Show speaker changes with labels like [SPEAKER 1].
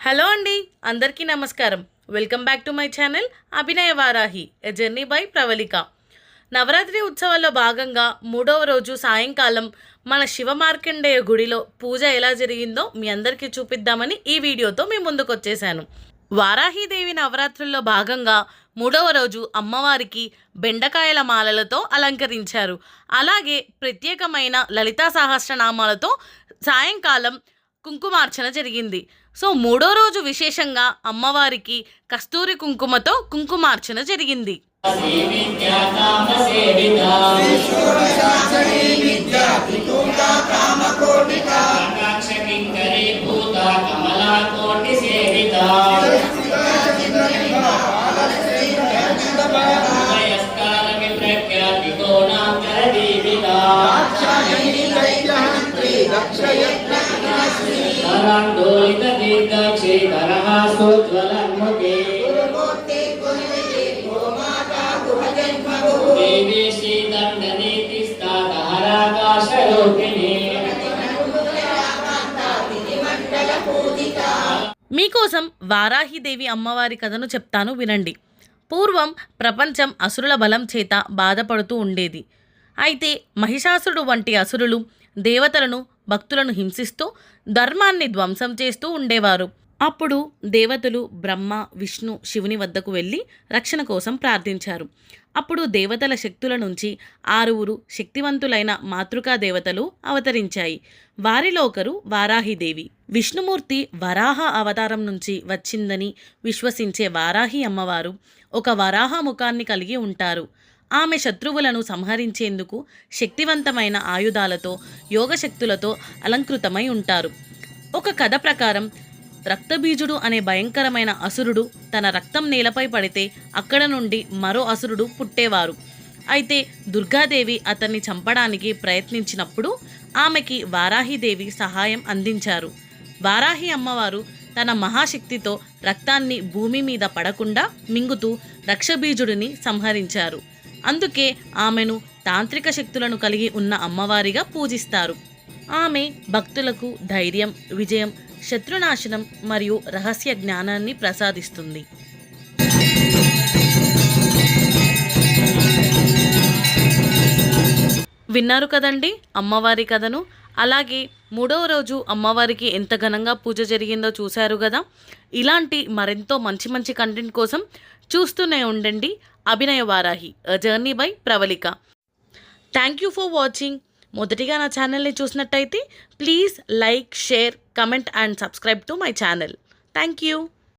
[SPEAKER 1] Hello అండి అందరికీ నమస్కారం. Welcome back to my channel Abhinaya Varahi a journey by Pravalika. Navaratri ఉత్సవాల్లో భాగంగా మూడవ రోజు సాయంకాలం మన శివ మార్కండేయ గుడిలో పూజ ఎలా జరిగిందో మీ అందరికీ చూపిద్దామని ఈ వీడియోతో మీ ముందుకు వచ్చేసాను వారాహిదేవి నవరాత్రుల్లో భాగంగా మూడవ రోజు అమ్మవారికి బెండకాయల మాలలతో అలంకరించారు. అలాగే ప్రత్యేకమైన లలితా సహస్రనామాలతో సాయంకాలం కుంకుమార్చన జరిగింది. సో మూడో రోజు విశేషంగా అమ్మవారికి కస్తూరి కుంకుమతో కుంకుమార్చన జరిగింది.
[SPEAKER 2] కటాక్షకింకరీ కరాండోలిత దీర్ఘక్షే కరహాసోజ్వలన్ముఖే
[SPEAKER 1] మీకోసం వారాహిదేవి అమ్మవారి కథను చెప్తాను వినండి. పూర్వం ప్రపంచం అసురుల బలం చేత బాధపడుతూ ఉండేది. అయితే మహిషాసురుడు వంటి అసురులు దేవతలను భక్తులను హింసిస్తూ ధర్మాన్ని ధ్వంసం చేస్తూ ఉండేవారు. అప్పుడు దేవతలు బ్రహ్మ విష్ణు శివుని వద్దకు వెళ్ళి రక్షణ కోసం ప్రార్థించారు. అప్పుడు దేవతల శక్తుల నుంచి ఆరుగురు శక్తివంతులైన మాతృకా దేవతలు అవతరించాయి. వారిలో ఒకరు వారాహిదేవి. విష్ణుమూర్తి వరాహ అవతారం నుంచి వచ్చిందని విశ్వసించే వారాహి అమ్మవారు ఒక వరాహ ముఖాన్ని కలిగి ఉంటారు. ఆమె శత్రువులను సంహరించేందుకు శక్తివంతమైన ఆయుధాలతో యోగశక్తులతో అలంకృతమై ఉంటారు. ఒక కథ ప్రకారం రక్తబీజుడు అనే భయంకరమైన అసురుడు తన రక్తం నేలపై పడితే అక్కడ నుండి మరో అసురుడు పుట్టేవారు. అయితే దుర్గాదేవి అతన్ని చంపడానికి ప్రయత్నించినప్పుడు ఆమెకి వారాహిదేవి సహాయం అందించారు. వారాహి అమ్మవారు తన మహాశక్తితో రక్తాన్ని భూమి మీద పడకుండా మింగుతూ రక్షబీజుడిని సంహరించారు. అందుకే ఆమెను తాంత్రిక శక్తులను కలిగి ఉన్న అమ్మవారిగా పూజిస్తారు. ఆమె భక్తులకు ధైర్యం విజయం శత్రునాశనం మరియు రహస్య జ్ఞానాన్ని ప్రసాదిస్తుంది. విన్నారు కదండి అమ్మవారి కథను? అలాగే మూడవ రోజు అమ్మవారికి ఎంత ఘనంగా పూజ జరిగిందో చూశారు కదా. ఇలాంటి మరెంతో మంచి మంచి కంటెంట్ కోసం చూస్తూనే ఉండండి. Abhinaya Varahi journey by Pravalika thank you for watching మొదటిగా నా ఛానల్ని చూసినట్టయితే please like share comment and subscribe to my channel thank you